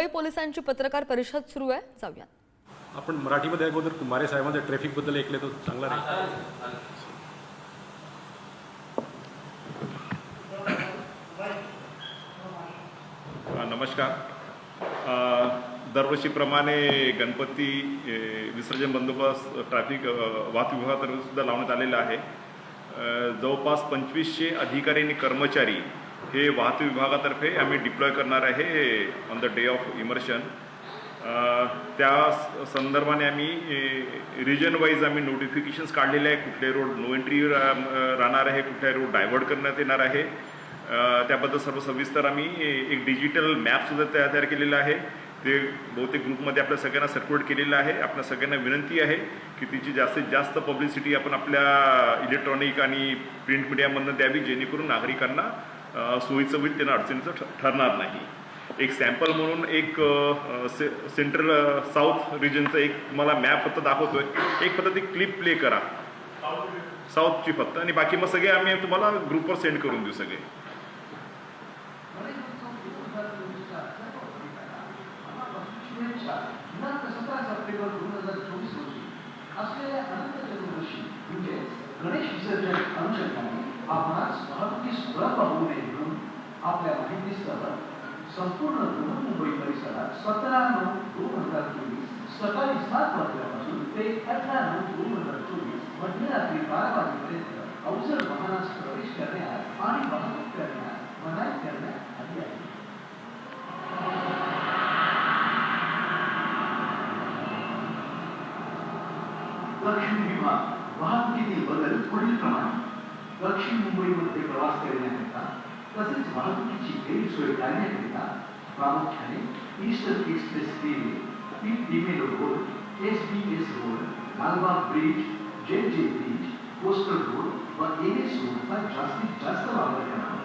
मुंबई पोलिसांची पत्रकार परिषद सुरू आहे. जाऊयात. आपण मराठीमध्ये अगोदर कुमारे साहेबांचे ट्रॅफिकबद्दल ऐकले तर चांगला राहील. अ, नमस्कार. अ, दरवर्षीप्रमाणे गणपती विसर्जन बंदोबस्त ट्रॅफिक वाहतूक विभागातर्फे सुद्धा लावण्यात आलेला आहे. अ, जवळपास पंचवीसशे अधिकारी आणि कर्मचारी हे वाहतूक विभागातर्फे आम्ही डिप्लॉय करणार आहे on the day of immersion त्या संदर्भाने आम्ही रिजन वाईज आम्ही नोटिफिकेशन्स काढलेले आहे कुठले रोड नो एंट्री राहणार आहे कुठल्या रोड डायव्हर्ट करण्यात येणार आहे. त्याबद्दल सर्व सविस्तर आम्ही एक डिजिटल मॅपसुद्धा तयार तयार केलेलं आहे. ते बहुतेक ग्रुपमध्ये आपल्या सगळ्यांना सर्क्युलेट केलेलं आहे. आपल्या सगळ्यांना विनंती आहे की तिची जास्तीत जास्त पब्लिसिटी आपण आपल्या इलेक्ट्रॉनिक आणि प्रिंट मीडियामधनं द्यावी जेणेकरून नागरिकांना सोयीचं होईल त्यांना अडचणीचं ठ- ठरणार नाही. एक सॅम्पल म्हणून एक से सेंट्रल साऊथ रिजनचं एक तुम्हाला मॅप फक्त दाखवतोय. एक फक्त ती क्लिप प्ले करा. साऊथची फक्त. आणि बाकी मग सगळे आम्ही तुम्हाला ग्रुपवर सेंड करून देऊ सगळे. असलेल्या अनंत चतुर्दशी म्हणजे गणेश विसर्जन अनुषंगाने आपणास म्हणून आपल्या माहितीसह संपूर्ण बृहन्मुंबई परिसरात सतरा नऊ दोन हज़ार चोवीस, सकाळी सात वाजल्यापासून ते अठरा नऊ दोन हज़ार चोवीस मध्यरात्री बारा वाजेपर्यंत अवजड वाहनास प्रवेश करण्यास आणि वाहतूक करण्यास मनाई करण्यात आली आहे. दक्षिण विभाग प्रमाणे दक्षिण मुंबईमध्ये प्रवास करण्याकरिता तसेच वाहतुकीची गैरसोय टाळण्याकरिता प्रामुख्याने eastern express railway P D'Mello road S B S road Lalbaug bridge J J bridge coastal road व एन एस रोडचा जास्तीत जास्त वापर करावा